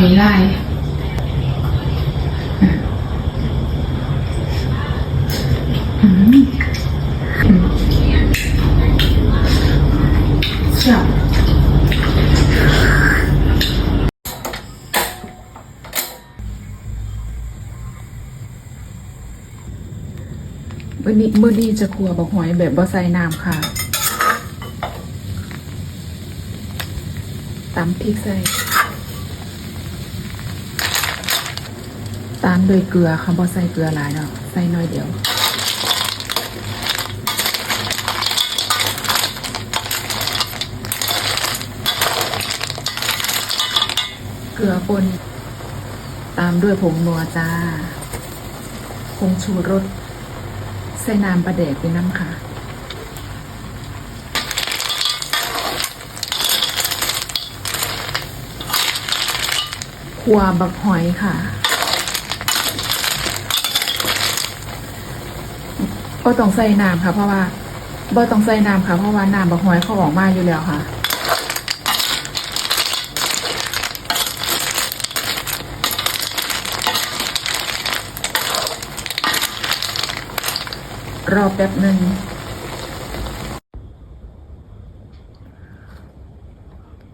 อยลายอืมอืมแซ่บวันนี้เมื่อนี้จะครัวบักหอยแบบบ่ใส่น้ำค่ะตำพริกใส่ ตามโดวยเกลือค่ะบ่ใส่เกลือหลายเนาะใส่น้อยเดียวเกลือป่นตามด้วยผงนัวจ้าผงชูรสใส่น้ำปลาแดกไปน้ำค่ะขัวบักหอยค่ะ บ่ต้องใส่น้ำค่ะ เพราะว่าบ่ต้องใส่น้ำค่ะ เพราะว่าน้ำบักหอยเขาออกมาอยู่แล้วค่ะรอแป๊บหนึ่ง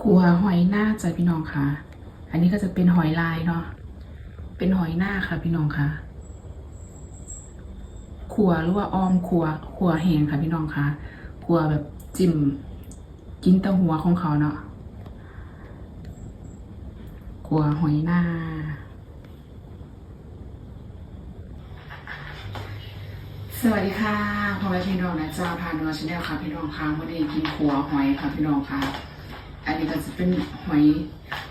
ขัวหอยหน้าจ้ะพี่น้องค่ะ อันนี้ก็จะเป็นหอยลายเนาะ เป็นหอยหน้าค่ะพี่น้องค่ะ ขัวหรือว่าออมขัวขัวแห้งค่ะพี่น้องคะขัวแบบจิ้มกินแตะหัวของเขาเนาะขัวหอยหน้าสวัสดีค่ะพ่อแม่พี่น้องนะจ้าพานัวชาแนลค่ะพี่น้องค่ะวันนี้กินขัวหอยค่ะพี่น้องค่ะ อันนี้ก็จะเป็นหอย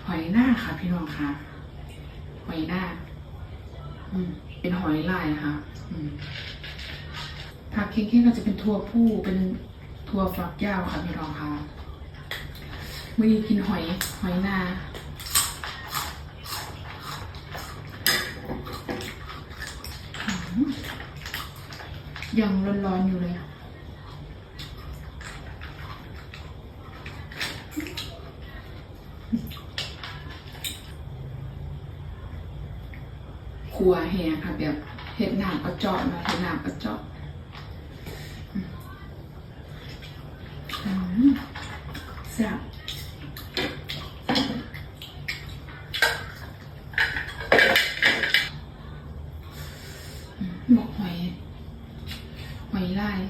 หอยหน้าค่ะ พี่น้องค่ะ หอยหน้า อืมเป็นหอยลายค่ะ อืม ผักเค้กๆก็จะเป็นทั่วผู้เป็นทั่วฝักยาวค่ะพี่น้องค่ะมื่อนี้กินหอยหอยนาอยังร้อนๆอยู่เลยอะครัวแหงค่ะแบบเห็ดหนามกระเจาะเนาะเห็ดหนามกระเจาะ ได้ยลาย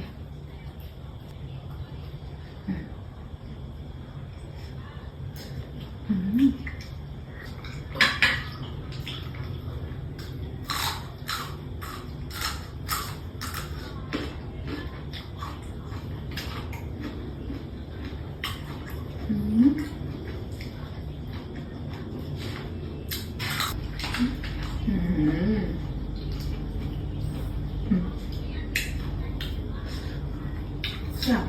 อืมอืม อืมอืมอืมแซ่บ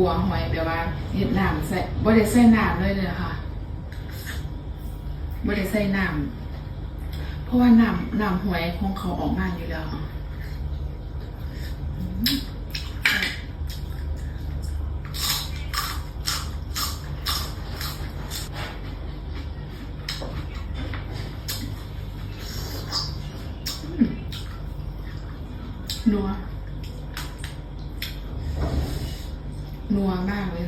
ขัวหอยแบบว่าเห็ดน้ำใส่บ่ได้ใส่น้ำเลยเลยค่ะบ่ได้ใส่น้ำเพราะว่าน้ำน้ำหอยของเขาออกมาอยู่แล้ว นัวมากเลย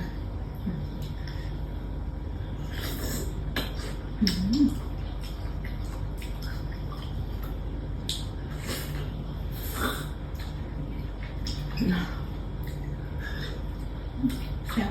แซ่บ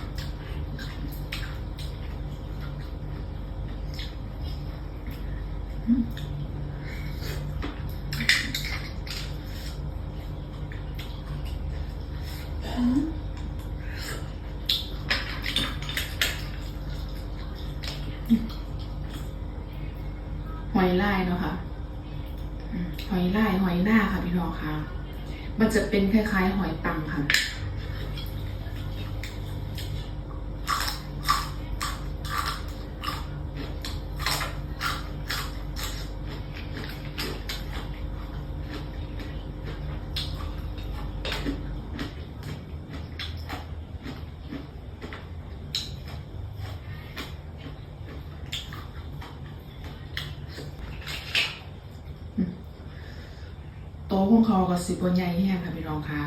อืมแซ่บแซ่บยังหอยลายเนาะค่ะหอยลายหอยหน้าค่ะพี่น้องค่ะ มันจะเป็นคล้ายๆ หอยตังค่ะ โตของเขาก็สิบใหญ่แห้งค่ะพี่น้องค่ะ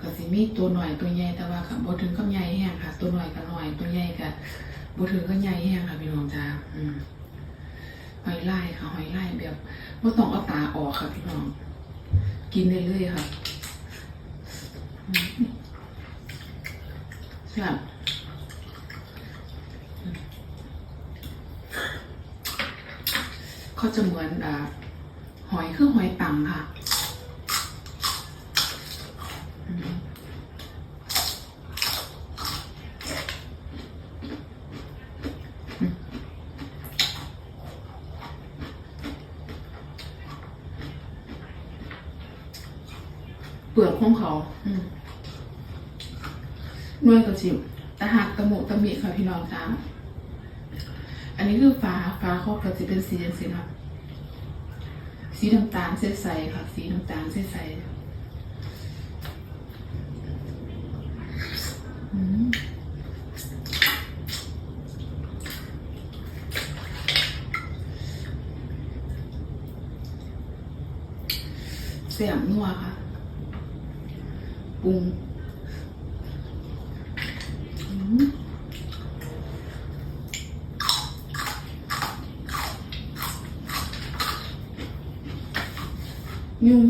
ก็สิมีตัวหน่อยตัวใหญ่แต่ว่าค่ะบ่ถึงกับใหญ่แห้งค่ะ ตัวหน่อยก็หน่อยตัวใหญ่ก็บ่ถึงกับใหญ่แห้งค่ะพี่น้องจ้าอืมหอยลายค่ะหอยลายแบบบ่ต้องเอาตาออกค่ะพี่น้อง กินได้เลยค่ะอืมแซ่บอืมเขาจะเหมือนอ่า อยคือหอยปังค่ะเปลือกของเขาอืมนวลกระจิบตะหักตะหมูตะมิค่ะพี่น้องจ้าอันนี้คือฟ้าฟ้าเขาก็จะเป็นสีอย่างสีนาะ สีน้ำตาลใสๆค่ะ สีน้ำตาลใสๆอืมเสียงนัวค่ะปรุงอืมยุ่ง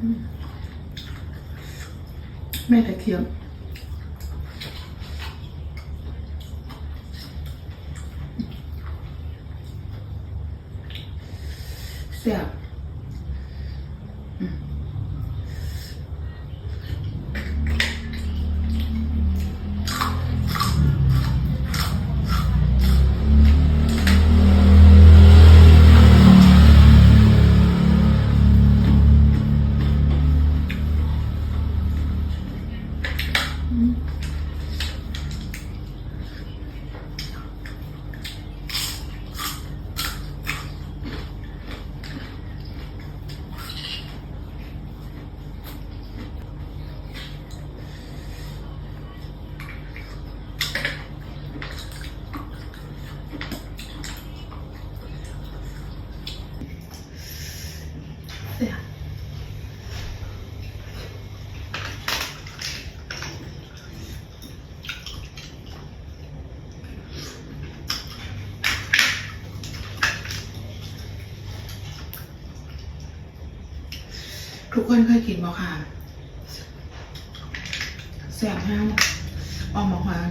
อืม แม่ตะเคียนแซ่บ คนเคยกินบ่ค่ะแซ่บมามออกมาหวาน